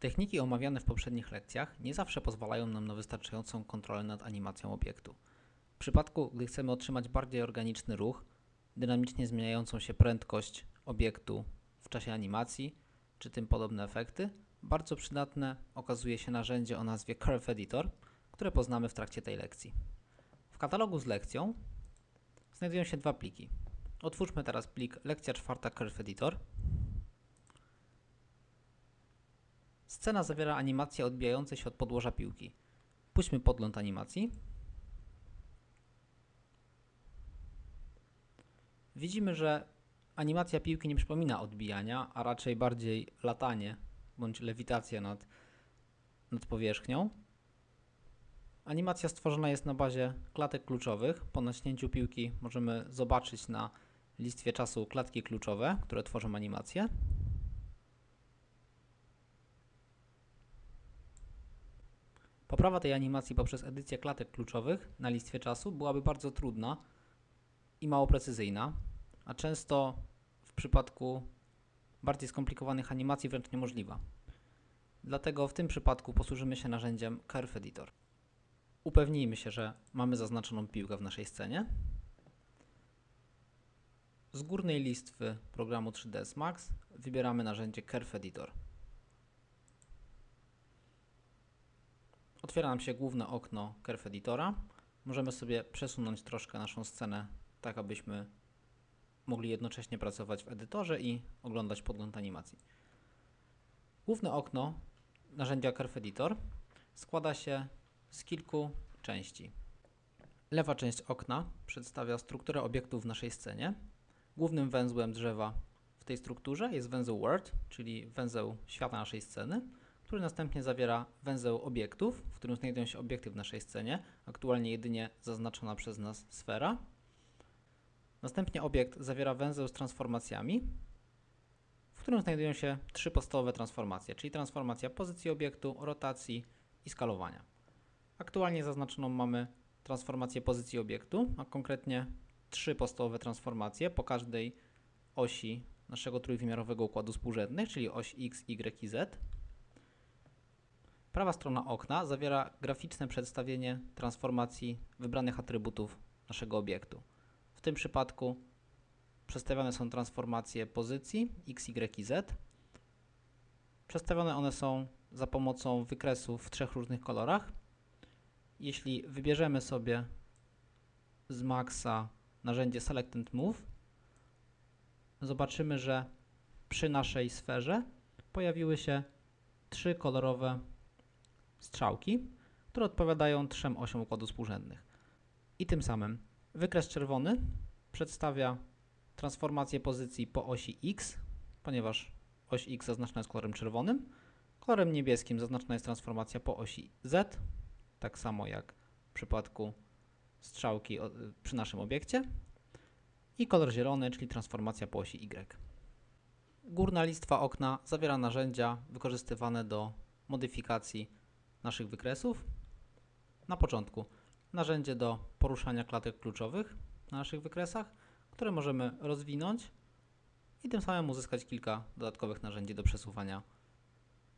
Techniki omawiane w poprzednich lekcjach nie zawsze pozwalają nam na wystarczającą kontrolę nad animacją obiektu. W przypadku, gdy chcemy otrzymać bardziej organiczny ruch, dynamicznie zmieniającą się prędkość obiektu w czasie animacji, czy tym podobne efekty, bardzo przydatne okazuje się narzędzie o nazwie Curve Editor, które poznamy w trakcie tej lekcji. W katalogu z lekcją znajdują się dwa pliki. Otwórzmy teraz plik lekcja czwarta Curve Editor. Scena zawiera animacje odbijające się od podłoża piłki. Puśćmy podgląd animacji. Widzimy, że animacja piłki nie przypomina odbijania, a raczej bardziej latanie bądź lewitacja nad, nad powierzchnią. Animacja stworzona jest na bazie klatek kluczowych. Po naciśnięciu piłki możemy zobaczyć na listwie czasu klatki kluczowe, które tworzą animację. Poprawa tej animacji poprzez edycję klatek kluczowych na listwie czasu byłaby bardzo trudna i mało precyzyjna, a często w przypadku bardziej skomplikowanych animacji wręcz niemożliwa. Dlatego w tym przypadku posłużymy się narzędziem Curve Editor. Upewnijmy się, że mamy zaznaczoną piłkę w naszej scenie. Z górnej listwy programu 3ds Max wybieramy narzędzie Curve Editor. Otwiera nam się główne okno Curve Editora. Możemy sobie przesunąć troszkę naszą scenę, tak abyśmy mogli jednocześnie pracować w edytorze i oglądać podgląd animacji. Główne okno narzędzia Curve Editor składa się z kilku części. Lewa część okna przedstawia strukturę obiektów w naszej scenie. Głównym węzłem drzewa w tej strukturze jest węzeł World, czyli węzeł świata naszej sceny, który następnie zawiera węzeł obiektów, w którym znajdują się obiekty w naszej scenie, aktualnie jedynie zaznaczona przez nas sfera. Następnie obiekt zawiera węzeł z transformacjami, w którym znajdują się trzy podstawowe transformacje, czyli transformacja pozycji obiektu, rotacji i skalowania. Aktualnie zaznaczoną mamy transformację pozycji obiektu, a konkretnie trzy podstawowe transformacje po każdej osi naszego trójwymiarowego układu współrzędnych, czyli oś x, y i z. Prawa strona okna zawiera graficzne przedstawienie transformacji wybranych atrybutów naszego obiektu. W tym przypadku przedstawione są transformacje pozycji x, y i z. Przedstawione one są za pomocą wykresów w trzech różnych kolorach. Jeśli wybierzemy sobie z Maxa narzędzie Select and Move, zobaczymy, że przy naszej sferze pojawiły się trzy kolorowe strzałki, które odpowiadają trzem osiom układu współrzędnych. I tym samym wykres czerwony przedstawia transformację pozycji po osi x, ponieważ oś x zaznaczona jest kolorem czerwonym. Kolorem niebieskim zaznaczona jest transformacja po osi z, tak samo jak w przypadku strzałki przy naszym obiekcie. I kolor zielony, czyli transformacja po osi y. Górna listwa okna zawiera narzędzia wykorzystywane do modyfikacji naszych wykresów. Na początku narzędzie do poruszania klatek kluczowych na naszych wykresach, które możemy rozwinąć i tym samym uzyskać kilka dodatkowych narzędzi do przesuwania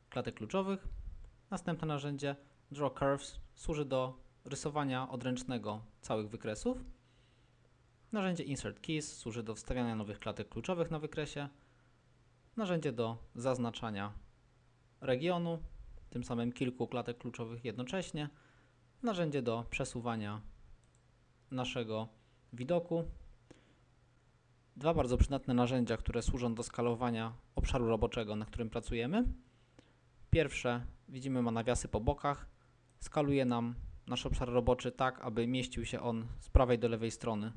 klatek kluczowych. Następne narzędzie Draw Curves służy do rysowania odręcznego całych wykresów. Narzędzie Insert Keys służy do wstawiania nowych klatek kluczowych na wykresie. Narzędzie do zaznaczania regionu tym samym kilku klatek kluczowych jednocześnie, narzędzie do przesuwania naszego widoku, dwa bardzo przydatne narzędzia, które służą do skalowania obszaru roboczego, na którym pracujemy. Pierwsze, widzimy, ma nawiasy po bokach, skaluje nam nasz obszar roboczy tak, aby mieścił się on z prawej do lewej strony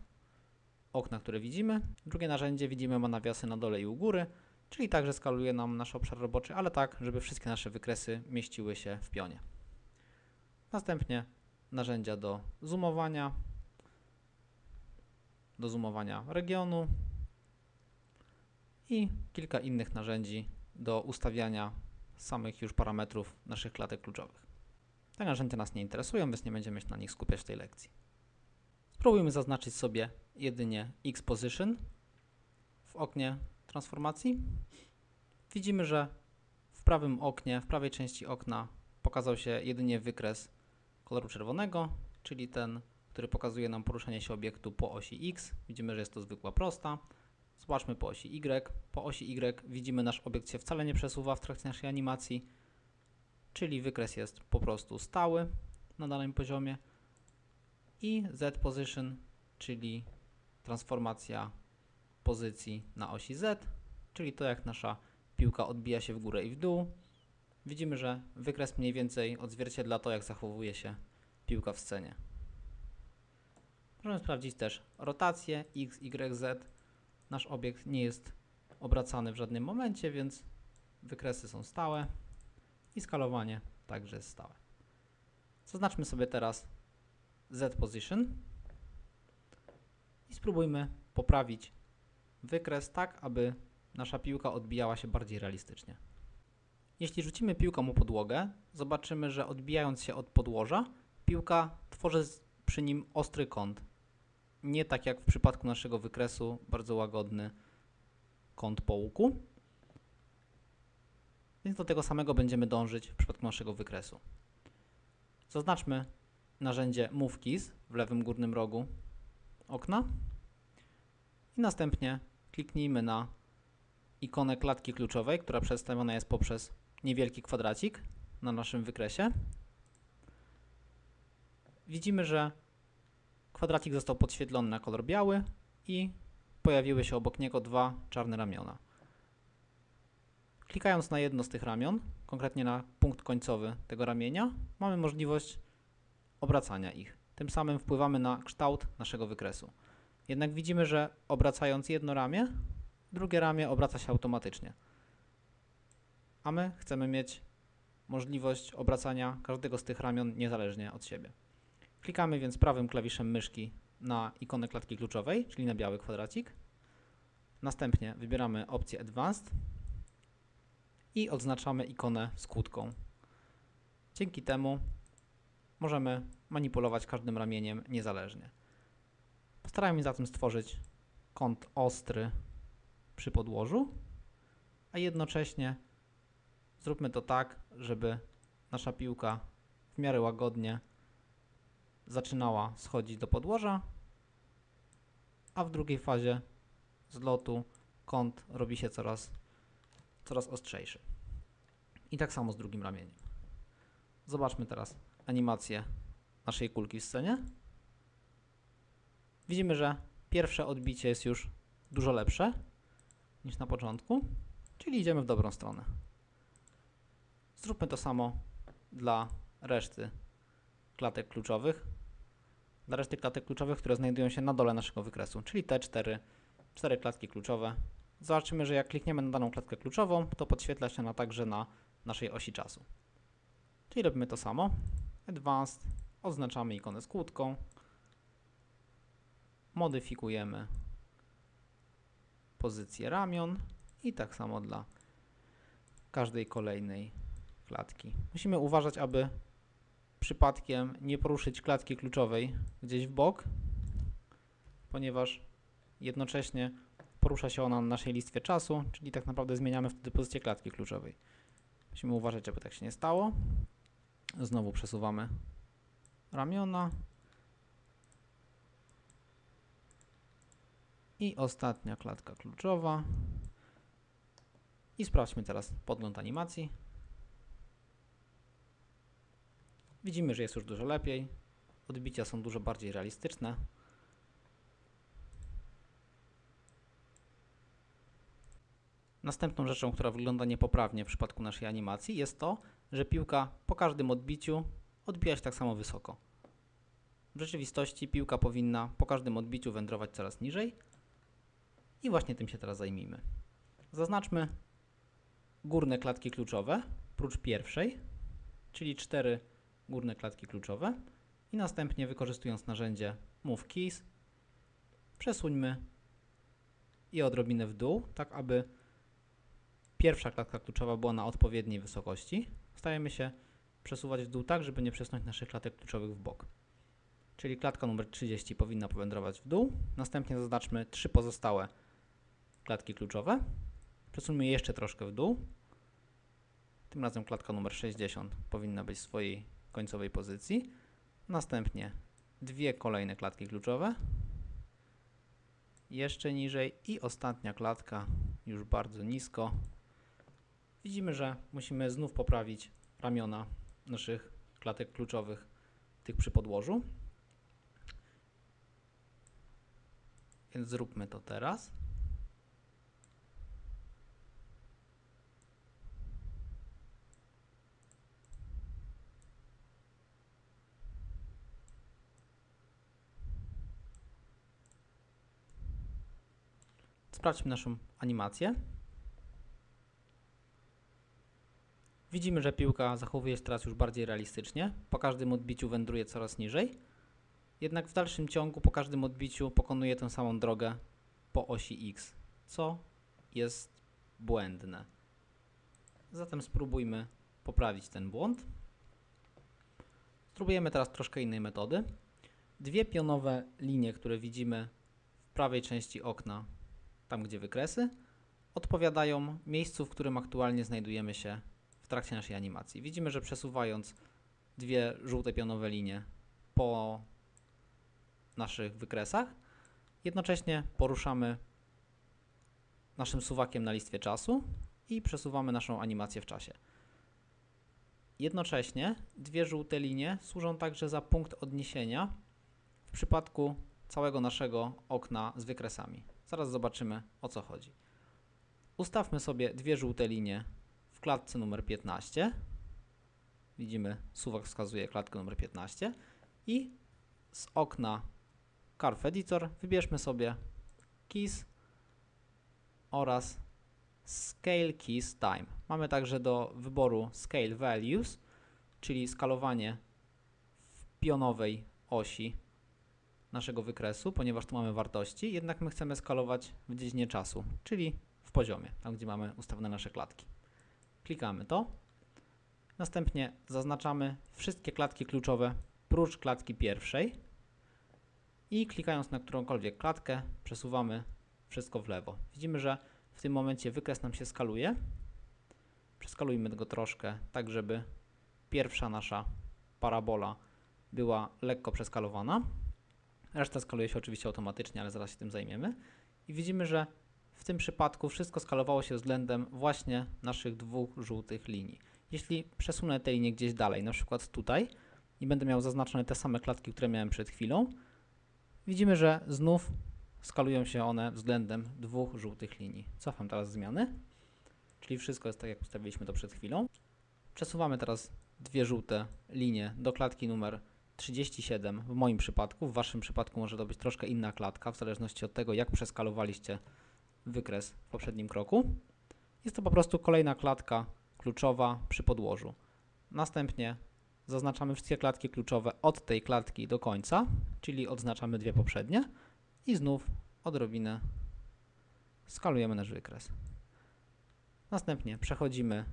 okna, które widzimy. Drugie narzędzie, widzimy, ma nawiasy na dole i u góry, czyli także skaluje nam nasz obszar roboczy, ale tak, żeby wszystkie nasze wykresy mieściły się w pionie. Następnie narzędzia do zoomowania, do zoomowania regionu i kilka innych narzędzi do ustawiania samych już parametrów naszych klatek kluczowych. Te narzędzia nas nie interesują, więc nie będziemy się na nich skupiać w tej lekcji. Spróbujmy zaznaczyć sobie jedynie X position w oknie transformacji, widzimy, że w prawym oknie, w prawej części okna pokazał się jedynie wykres koloru czerwonego, czyli ten, który pokazuje nam poruszanie się obiektu po osi X. Widzimy, że jest to zwykła prosta. Zobaczmy po osi Y. Po osi Y widzimy, nasz obiekt się wcale nie przesuwa w trakcie naszej animacji, czyli wykres jest po prostu stały na danym poziomie. I Z position, czyli transformacja pozycji na osi Z, czyli to jak nasza piłka odbija się w górę i w dół. Widzimy, że wykres mniej więcej odzwierciedla to, jak zachowuje się piłka w scenie. Możemy sprawdzić też rotację x, y, z. Nasz obiekt nie jest obracany w żadnym momencie, więc wykresy są stałe i skalowanie także jest stałe. Zaznaczmy sobie teraz z position i spróbujmy poprawić wykres tak, aby nasza piłka odbijała się bardziej realistycznie. Jeśli rzucimy piłką o podłogę, zobaczymy, że odbijając się od podłoża, piłka tworzy przy nim ostry kąt. Nie tak jak w przypadku naszego wykresu, bardzo łagodny kąt po łuku. Więc do tego samego będziemy dążyć w przypadku naszego wykresu. Zaznaczmy narzędzie Move Keys w lewym górnym rogu okna i następnie kliknijmy na ikonę klatki kluczowej, która przedstawiona jest poprzez niewielki kwadracik na naszym wykresie. Widzimy, że kwadracik został podświetlony na kolor biały i pojawiły się obok niego dwa czarne ramiona. Klikając na jedno z tych ramion, konkretnie na punkt końcowy tego ramienia, mamy możliwość obracania ich. Tym samym wpływamy na kształt naszego wykresu. Jednak widzimy, że obracając jedno ramię, drugie ramię obraca się automatycznie. A my chcemy mieć możliwość obracania każdego z tych ramion niezależnie od siebie. Klikamy więc prawym klawiszem myszki na ikonę klatki kluczowej, czyli na biały kwadracik. Następnie wybieramy opcję Advanced i odznaczamy ikonę kłódką. Dzięki temu możemy manipulować każdym ramieniem niezależnie. Postarajmy się zatem stworzyć kąt ostry przy podłożu, a jednocześnie zróbmy to tak, żeby nasza piłka w miarę łagodnie zaczynała schodzić do podłoża, a w drugiej fazie zlotu kąt robi się coraz, coraz ostrzejszy. I tak samo z drugim ramieniem. Zobaczmy teraz animację naszej kulki w scenie. Widzimy, że pierwsze odbicie jest już dużo lepsze niż na początku, czyli idziemy w dobrą stronę. Zróbmy to samo dla reszty klatek kluczowych. Dla reszty klatek kluczowych, które znajdują się na dole naszego wykresu, czyli te cztery, cztery klatki kluczowe. Zobaczymy, że jak klikniemy na daną klatkę kluczową, to podświetla się ona także na naszej osi czasu. Czyli robimy to samo. Advanced, oznaczamy ikonę z kłódką, modyfikujemy pozycję ramion i tak samo dla każdej kolejnej klatki. Musimy uważać, aby przypadkiem nie poruszyć klatki kluczowej gdzieś w bok, ponieważ jednocześnie porusza się ona na naszej listwie czasu, czyli tak naprawdę zmieniamy wtedy pozycję klatki kluczowej. Musimy uważać, aby tak się nie stało. Znowu przesuwamy ramiona. I ostatnia klatka kluczowa. I sprawdźmy teraz podgląd animacji. Widzimy, że jest już dużo lepiej. Odbicia są dużo bardziej realistyczne. Następną rzeczą, która wygląda niepoprawnie w przypadku naszej animacji jest to, że piłka po każdym odbiciu odbija się tak samo wysoko. W rzeczywistości piłka powinna po każdym odbiciu wędrować coraz niżej i właśnie tym się teraz zajmijmy. Zaznaczmy górne klatki kluczowe, prócz pierwszej, czyli cztery górne klatki kluczowe i następnie wykorzystując narzędzie Move Keys przesuńmy i odrobinę w dół, tak aby pierwsza klatka kluczowa była na odpowiedniej wysokości. Stajemy się przesuwać w dół tak, żeby nie przesunąć naszych klatek kluczowych w bok. Czyli klatka numer 30 powinna powędrować w dół. Następnie zaznaczmy trzy pozostałe klatki kluczowe. Przesuńmy je jeszcze troszkę w dół. Tym razem klatka numer 60 powinna być w swojej końcowej pozycji. Następnie dwie kolejne klatki kluczowe. Jeszcze niżej i ostatnia klatka już bardzo nisko. Widzimy, że musimy znów poprawić ramiona naszych klatek kluczowych, tych przy podłożu. Więc zróbmy to teraz. Sprawdźmy naszą animację. Widzimy, że piłka zachowuje się teraz już bardziej realistycznie. Po każdym odbiciu wędruje coraz niżej. Jednak w dalszym ciągu po każdym odbiciu pokonuje tę samą drogę po osi X, co jest błędne. Zatem spróbujmy poprawić ten błąd. Spróbujemy teraz troszkę innej metody. Dwie pionowe linie, które widzimy w prawej części okna, tam gdzie wykresy, odpowiadają miejscu, w którym aktualnie znajdujemy się w trakcie naszej animacji. Widzimy, że przesuwając dwie żółte pionowe linie po naszych wykresach, jednocześnie poruszamy naszym suwakiem na listwie czasu i przesuwamy naszą animację w czasie. Jednocześnie dwie żółte linie służą także za punkt odniesienia w przypadku całego naszego okna z wykresami. Zaraz zobaczymy o co chodzi. Ustawmy sobie dwie żółte linie w klatce numer 15. Widzimy, suwak wskazuje klatkę numer 15 i z okna Curve Editor wybierzmy sobie Keys oraz Scale Keys Time. Mamy także do wyboru Scale Values, czyli skalowanie w pionowej osi naszego wykresu, ponieważ tu mamy wartości, jednak my chcemy skalować w dziedzinie czasu, czyli w poziomie, tam gdzie mamy ustawione nasze klatki. Klikamy to. Następnie zaznaczamy wszystkie klatki kluczowe prócz klatki pierwszej i klikając na którąkolwiek klatkę przesuwamy wszystko w lewo. Widzimy, że w tym momencie wykres nam się skaluje. Przeskalujmy go troszkę, tak żeby pierwsza nasza parabola była lekko przeskalowana. Reszta skaluje się oczywiście automatycznie, ale zaraz się tym zajmiemy. I widzimy, że w tym przypadku wszystko skalowało się względem właśnie naszych dwóch żółtych linii. Jeśli przesunę te linie gdzieś dalej, na przykład tutaj, i będę miał zaznaczone te same klatki, które miałem przed chwilą, widzimy, że znów skalują się one względem dwóch żółtych linii. Cofam teraz zmiany, czyli wszystko jest tak, jak ustawiliśmy to przed chwilą. Przesuwamy teraz dwie żółte linie do klatki numer 37 w moim przypadku. W Waszym przypadku może to być troszkę inna klatka, w zależności od tego, jak przeskalowaliście wykres w poprzednim kroku. Jest to po prostu kolejna klatka kluczowa przy podłożu. Następnie zaznaczamy wszystkie klatki kluczowe od tej klatki do końca, czyli odznaczamy dwie poprzednie i znów odrobinę skalujemy nasz wykres. Następnie przechodzimy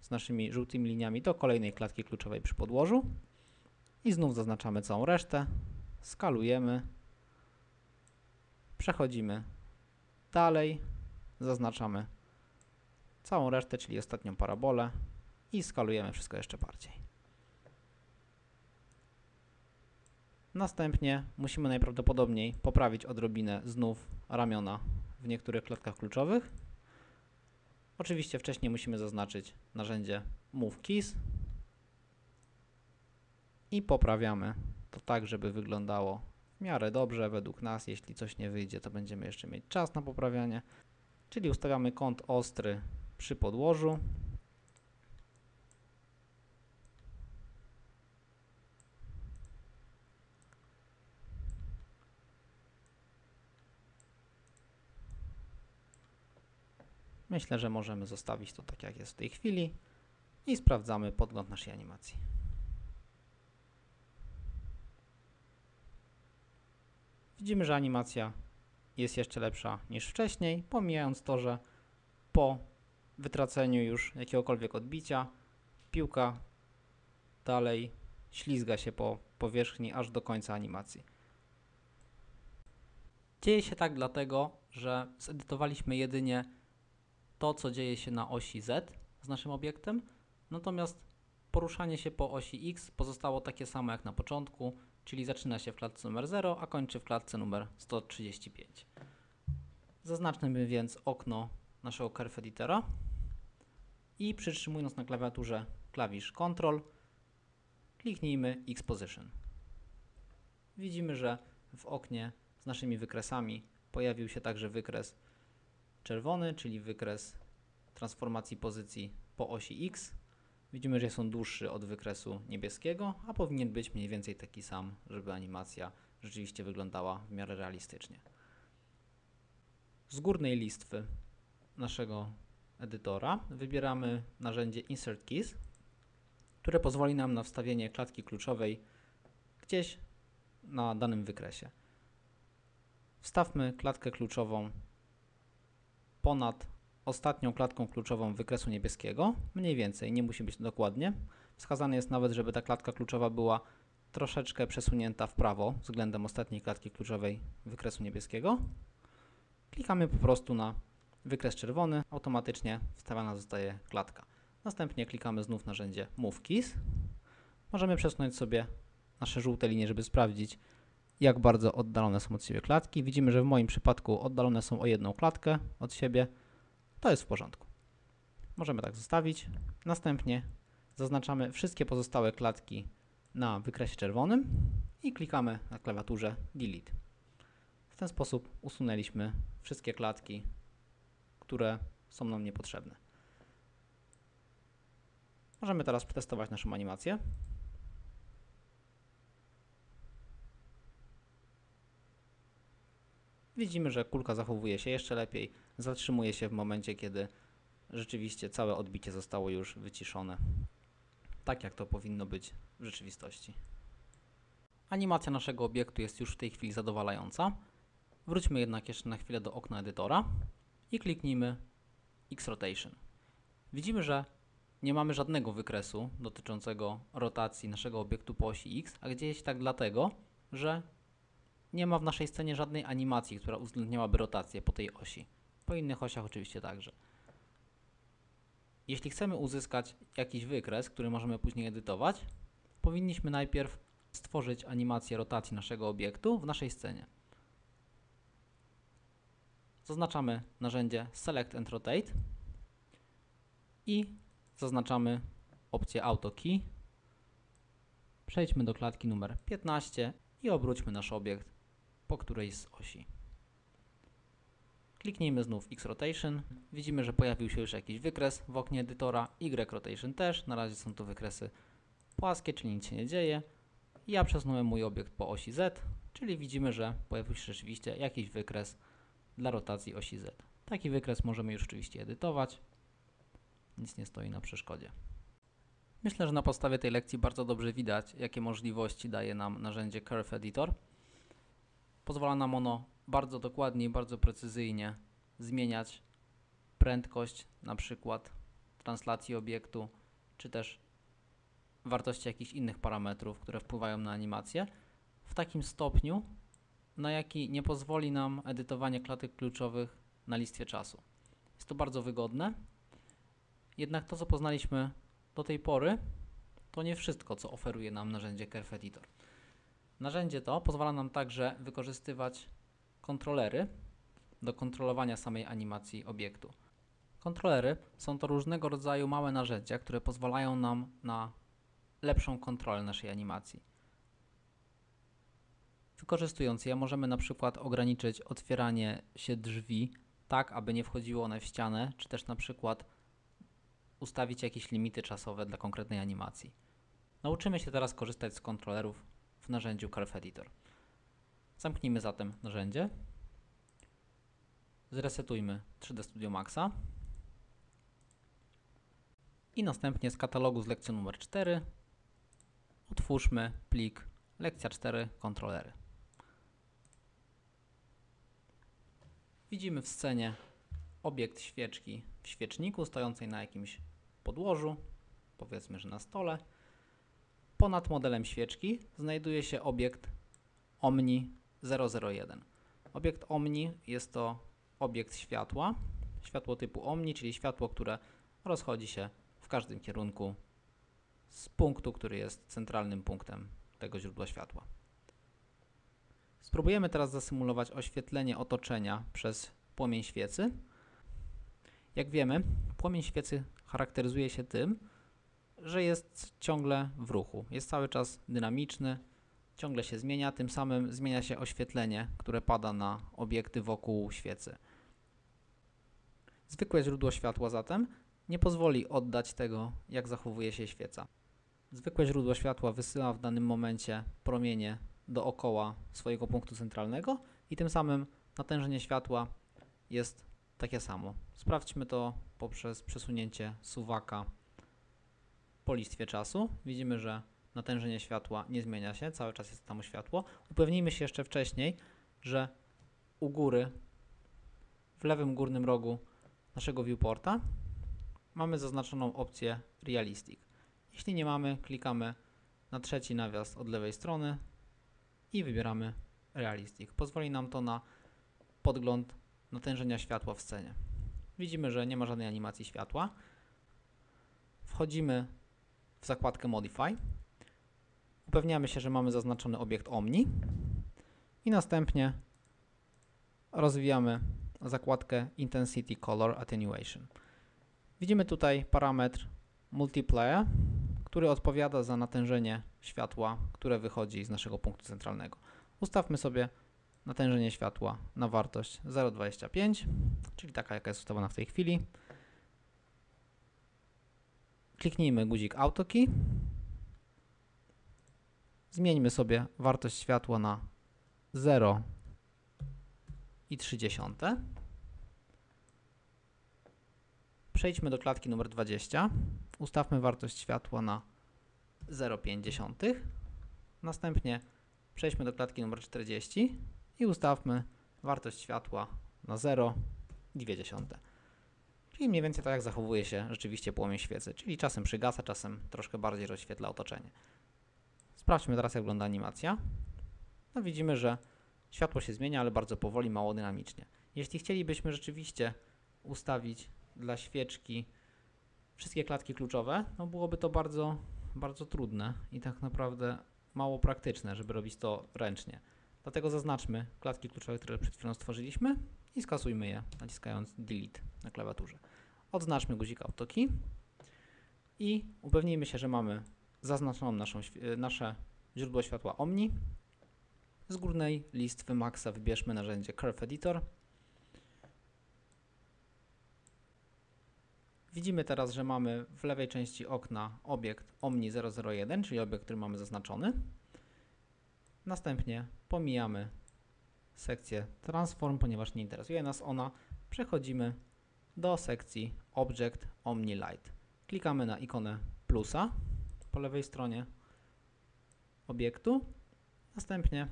z naszymi żółtymi liniami do kolejnej klatki kluczowej przy podłożu i znów zaznaczamy całą resztę, skalujemy, przechodzimy dalej, zaznaczamy całą resztę, czyli ostatnią parabolę. I skalujemy wszystko jeszcze bardziej. Następnie musimy najprawdopodobniej poprawić odrobinę znów ramiona w niektórych klatkach kluczowych. Oczywiście wcześniej musimy zaznaczyć narzędzie Move Keys i poprawiamy to tak, żeby wyglądało w miarę dobrze według nas. Jeśli coś nie wyjdzie, to będziemy jeszcze mieć czas na poprawianie. Czyli ustawiamy kąt ostry przy podłożu. Myślę, że możemy zostawić to tak jak jest w tej chwili i sprawdzamy podgląd naszej animacji. Widzimy, że animacja jest jeszcze lepsza niż wcześniej, pomijając to, że po wytraceniu już jakiegokolwiek odbicia piłka dalej ślizga się po powierzchni aż do końca animacji. Dzieje się tak dlatego, że zedytowaliśmy jedynie to, co dzieje się na osi Z z naszym obiektem, Natomiast poruszanie się po osi X pozostało takie samo jak na początku, czyli zaczyna się w klatce numer 0, a kończy w klatce numer 135. Zaznaczmy więc okno naszego Curve Editora i przytrzymując na klawiaturze klawisz Ctrl, kliknijmy X Position. Widzimy, że w oknie z naszymi wykresami pojawił się także wykres czerwony, czyli wykres transformacji pozycji po osi X. Widzimy, że jest on dłuższy od wykresu niebieskiego, a powinien być mniej więcej taki sam, żeby animacja rzeczywiście wyglądała w miarę realistycznie. Z górnej listwy naszego edytora wybieramy narzędzie Insert Keys, które pozwoli nam na wstawienie klatki kluczowej gdzieś na danym wykresie. Wstawmy klatkę kluczową ponad ostatnią klatką kluczową wykresu niebieskiego, mniej więcej, nie musi być dokładnie. Wskazane jest nawet, żeby ta klatka kluczowa była troszeczkę przesunięta w prawo względem ostatniej klatki kluczowej wykresu niebieskiego. Klikamy po prostu na wykres czerwony, automatycznie wstawiana zostaje klatka. Następnie klikamy znów narzędzie Move Keys. Możemy przesunąć sobie nasze żółte linie, żeby sprawdzić, jak bardzo oddalone są od siebie klatki. Widzimy, że w moim przypadku oddalone są o jedną klatkę od siebie. To jest w porządku. Możemy tak zostawić. Następnie zaznaczamy wszystkie pozostałe klatki na wykresie czerwonym i klikamy na klawiaturze Delete. W ten sposób usunęliśmy wszystkie klatki, które są nam niepotrzebne. Możemy teraz przetestować naszą animację. Widzimy, że kulka zachowuje się jeszcze lepiej, zatrzymuje się w momencie, kiedy rzeczywiście całe odbicie zostało już wyciszone. Tak jak to powinno być w rzeczywistości. Animacja naszego obiektu jest już w tej chwili zadowalająca. Wróćmy jednak jeszcze na chwilę do okna edytora i kliknijmy X-Rotation. Widzimy, że nie mamy żadnego wykresu dotyczącego rotacji naszego obiektu po osi X, a gdzieś tak dlatego, że nie ma w naszej scenie żadnej animacji, która uwzględniałaby rotację po tej osi. Po innych osiach oczywiście także. Jeśli chcemy uzyskać jakiś wykres, który możemy później edytować, powinniśmy najpierw stworzyć animację rotacji naszego obiektu w naszej scenie. Zaznaczamy narzędzie Select and Rotate i zaznaczamy opcję Auto Key. Przejdźmy do klatki numer 15 i obróćmy nasz obiekt po którejś z osi. Kliknijmy znów X Rotation. Widzimy, że pojawił się już jakiś wykres w oknie edytora. Y Rotation też. Na razie są to wykresy płaskie, czyli nic się nie dzieje. Ja przesunąłem mój obiekt po osi Z, czyli widzimy, że pojawił się rzeczywiście jakiś wykres dla rotacji osi Z. Taki wykres możemy już oczywiście edytować. Nic nie stoi na przeszkodzie. Myślę, że na podstawie tej lekcji bardzo dobrze widać, jakie możliwości daje nam narzędzie Curve Editor. Pozwala nam ono bardzo dokładnie i bardzo precyzyjnie zmieniać prędkość na przykład translacji obiektu, czy też wartości jakichś innych parametrów, które wpływają na animację, w takim stopniu, na jaki nie pozwoli nam edytowanie klatek kluczowych na listwie czasu. Jest to bardzo wygodne, jednak to, co poznaliśmy do tej pory, to nie wszystko, co oferuje nam narzędzie Curve Editor. Narzędzie to pozwala nam także wykorzystywać kontrolery do kontrolowania samej animacji obiektu. Kontrolery są to różnego rodzaju małe narzędzia, które pozwalają nam na lepszą kontrolę naszej animacji. Wykorzystując je możemy na przykład ograniczyć otwieranie się drzwi tak, aby nie wchodziły one w ścianę, czy też na przykład ustawić jakieś limity czasowe dla konkretnej animacji. Nauczymy się teraz korzystać z kontrolerów w narzędziu Curve Editor. Zamknijmy zatem narzędzie. Zresetujmy 3D Studio Maxa. I następnie z katalogu z lekcją numer 4 otwórzmy plik lekcja 4 kontrolery. Widzimy w scenie obiekt świeczki w świeczniku stojącej na jakimś podłożu, powiedzmy, że na stole. Ponad modelem świeczki znajduje się obiekt Omni 001. Obiekt Omni jest to obiekt światła, światło typu Omni, czyli światło, które rozchodzi się w każdym kierunku z punktu, który jest centralnym punktem tego źródła światła. Spróbujemy teraz zasymulować oświetlenie otoczenia przez płomień świecy. Jak wiemy, płomień świecy charakteryzuje się tym, że jest ciągle w ruchu, jest cały czas dynamiczny, ciągle się zmienia, tym samym zmienia się oświetlenie, które pada na obiekty wokół świecy. Zwykłe źródło światła zatem nie pozwoli oddać tego, jak zachowuje się świeca. Zwykłe źródło światła wysyła w danym momencie promienie dookoła swojego punktu centralnego i tym samym natężenie światła jest takie samo. Sprawdźmy to poprzez przesunięcie suwaka po listwie czasu. Widzimy, że natężenie światła nie zmienia się, cały czas jest tam światło. Upewnijmy się jeszcze wcześniej, że u góry, w lewym górnym rogu naszego viewporta mamy zaznaczoną opcję Realistic. Jeśli nie mamy, klikamy na trzeci nawias od lewej strony i wybieramy Realistic. Pozwoli nam to na podgląd natężenia światła w scenie. Widzimy, że nie ma żadnej animacji światła. Wchodzimy w zakładkę Modify. Upewniamy się, że mamy zaznaczony obiekt Omni i następnie rozwijamy zakładkę Intensity Color Attenuation. Widzimy tutaj parametr Multiplayer, który odpowiada za natężenie światła, które wychodzi z naszego punktu centralnego. Ustawmy sobie natężenie światła na wartość 0,25, czyli taka jaka jest ustawiona w tej chwili. Kliknijmy guzik AutoKey. Zmieńmy sobie wartość światła na 0,3. Przejdźmy do klatki numer 20. Ustawmy wartość światła na 0,5. Następnie przejdźmy do klatki numer 40 i ustawmy wartość światła na 0,2. Czyli mniej więcej tak jak zachowuje się rzeczywiście płomień świecy, czyli czasem przygasa, czasem troszkę bardziej rozświetla otoczenie. Sprawdźmy teraz jak wygląda animacja. No widzimy, że światło się zmienia, ale bardzo powoli, mało dynamicznie. Jeśli chcielibyśmy rzeczywiście ustawić dla świeczki wszystkie klatki kluczowe, no byłoby to bardzo, bardzo trudne i tak naprawdę mało praktyczne, żeby robić to ręcznie. Dlatego zaznaczmy klatki kluczowe, które przed chwilą stworzyliśmy i skasujmy je, naciskając Delete na klawiaturze. Odznaczmy guzik AutoKey i upewnijmy się, że mamy zaznaczoną naszą, nasze źródło światła Omni. Z górnej listy Maxa wybierzmy narzędzie Curve Editor. Widzimy teraz, że mamy w lewej części okna obiekt Omni 001, czyli obiekt, który mamy zaznaczony. Następnie pomijamy sekcję Transform, ponieważ nie interesuje nas ona. Przechodzimy do sekcji Object Omni Light. Klikamy na ikonę plusa po lewej stronie obiektu. Następnie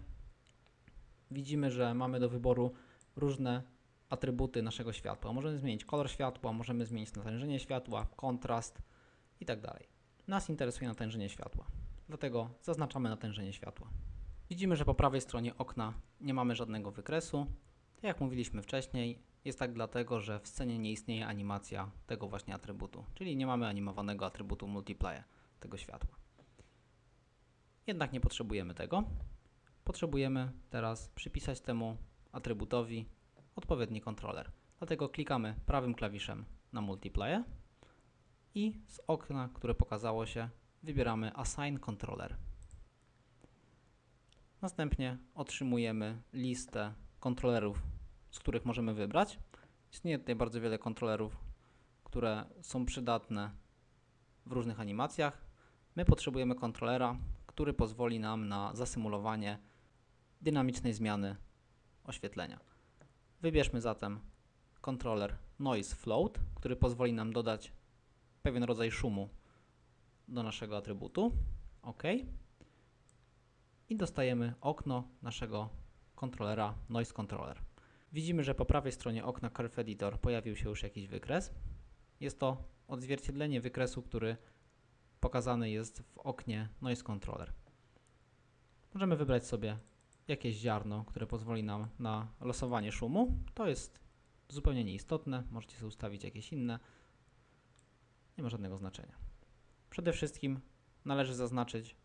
widzimy, że mamy do wyboru różne atrybuty naszego światła. Możemy zmienić kolor światła, możemy zmienić natężenie światła, kontrast itd. Nas interesuje natężenie światła, dlatego zaznaczamy natężenie światła. Widzimy, że po prawej stronie okna nie mamy żadnego wykresu. Tak jak mówiliśmy wcześniej, jest tak dlatego, że w scenie nie istnieje animacja tego właśnie atrybutu, czyli nie mamy animowanego atrybutu multiplayer tego światła. Jednak nie potrzebujemy tego. Potrzebujemy teraz przypisać temu atrybutowi odpowiedni kontroler. Dlatego klikamy prawym klawiszem na multiplayer i z okna, które pokazało się, wybieramy Assign Controller. Następnie otrzymujemy listę kontrolerów, z których możemy wybrać. Istnieje tutaj bardzo wiele kontrolerów, które są przydatne w różnych animacjach. My potrzebujemy kontrolera, który pozwoli nam na zasymulowanie dynamicznej zmiany oświetlenia. Wybierzmy zatem kontroler Noise Float, który pozwoli nam dodać pewien rodzaj szumu do naszego atrybutu. OK i dostajemy okno naszego kontrolera Noise Controller. Widzimy, że po prawej stronie okna Curve Editor pojawił się już jakiś wykres. Jest to odzwierciedlenie wykresu, który pokazany jest w oknie Noise Controller. Możemy wybrać sobie jakieś ziarno, które pozwoli nam na losowanie szumu. To jest zupełnie nieistotne, możecie sobie ustawić jakieś inne. Nie ma żadnego znaczenia. Przede wszystkim należy zaznaczyć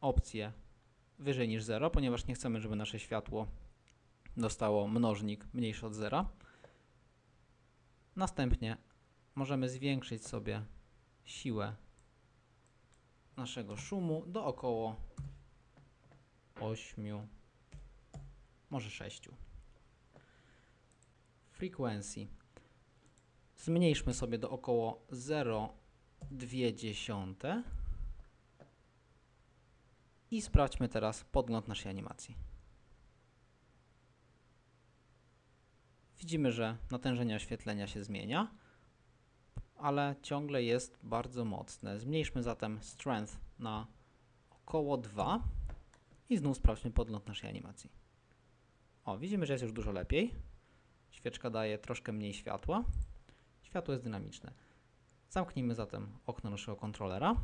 opcję wyżej niż 0, ponieważ nie chcemy, żeby nasze światło dostało mnożnik mniejszy od 0. Następnie możemy zwiększyć sobie siłę naszego szumu do około 8, może 6. Frequency. Zmniejszmy sobie do około 0,2 i sprawdźmy teraz podgląd naszej animacji. Widzimy, że natężenie oświetlenia się zmienia, ale ciągle jest bardzo mocne. Zmniejszmy zatem strength na około 2 i znów sprawdźmy podgląd naszej animacji. O, widzimy, że jest już dużo lepiej. Świeczka daje troszkę mniej światła. Światło jest dynamiczne. Zamknijmy zatem okno naszego kontrolera.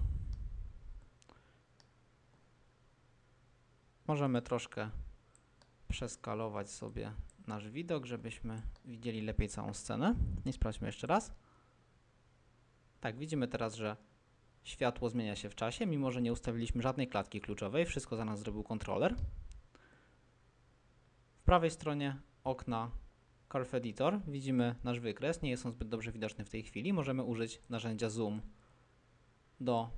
Możemy troszkę przeskalować sobie nasz widok, żebyśmy widzieli lepiej całą scenę. I sprawdźmy jeszcze raz. Tak, widzimy teraz, że światło zmienia się w czasie, mimo że nie ustawiliśmy żadnej klatki kluczowej. Wszystko za nas zrobił kontroler. W prawej stronie okna Curve Editor widzimy nasz wykres. Nie jest on zbyt dobrze widoczny w tej chwili. Możemy użyć narzędzia Zoom do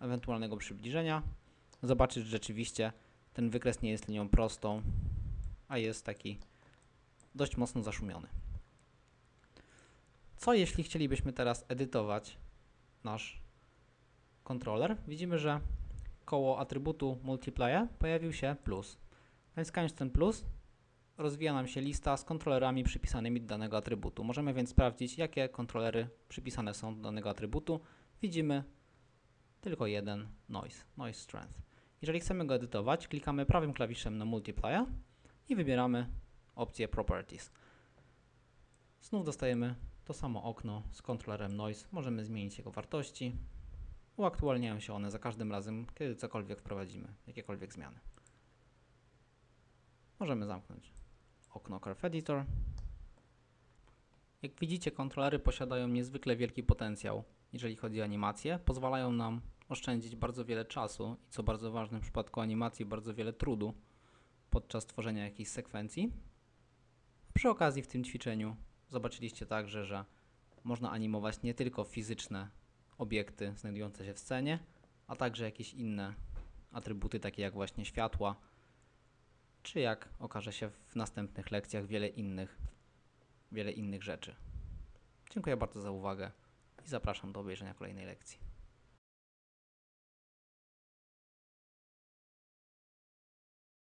ewentualnego przybliżenia. Zobaczyć, rzeczywiście ten wykres nie jest linią prostą, a jest taki dość mocno zaszumiony. Co jeśli chcielibyśmy teraz edytować nasz kontroler? Widzimy, że koło atrybutu multiplier pojawił się plus. Naciskając ten plus rozwija nam się lista z kontrolerami przypisanymi do danego atrybutu. Możemy więc sprawdzić, jakie kontrolery przypisane są do danego atrybutu. Widzimy tylko jeden noise, noise strength. Jeżeli chcemy go edytować, klikamy prawym klawiszem na multiplier i wybieramy opcję Properties. Znów dostajemy to samo okno z kontrolerem Noise. Możemy zmienić jego wartości. Uaktualniają się one za każdym razem, kiedy cokolwiek wprowadzimy, jakiekolwiek zmiany. Możemy zamknąć okno Curve Editor. Jak widzicie, kontrolery posiadają niezwykle wielki potencjał, jeżeli chodzi o animację. Pozwalają nam oszczędzić bardzo wiele czasu i co bardzo ważne w przypadku animacji, bardzo wiele trudu podczas tworzenia jakiejś sekwencji. Przy okazji w tym ćwiczeniu zobaczyliście także, że można animować nie tylko fizyczne obiekty znajdujące się w scenie, a także jakieś inne atrybuty, takie jak właśnie światła, czy jak okaże się w następnych lekcjach wiele innych, wiele innych rzeczy. Dziękuję bardzo za uwagę i zapraszam do obejrzenia kolejnej lekcji.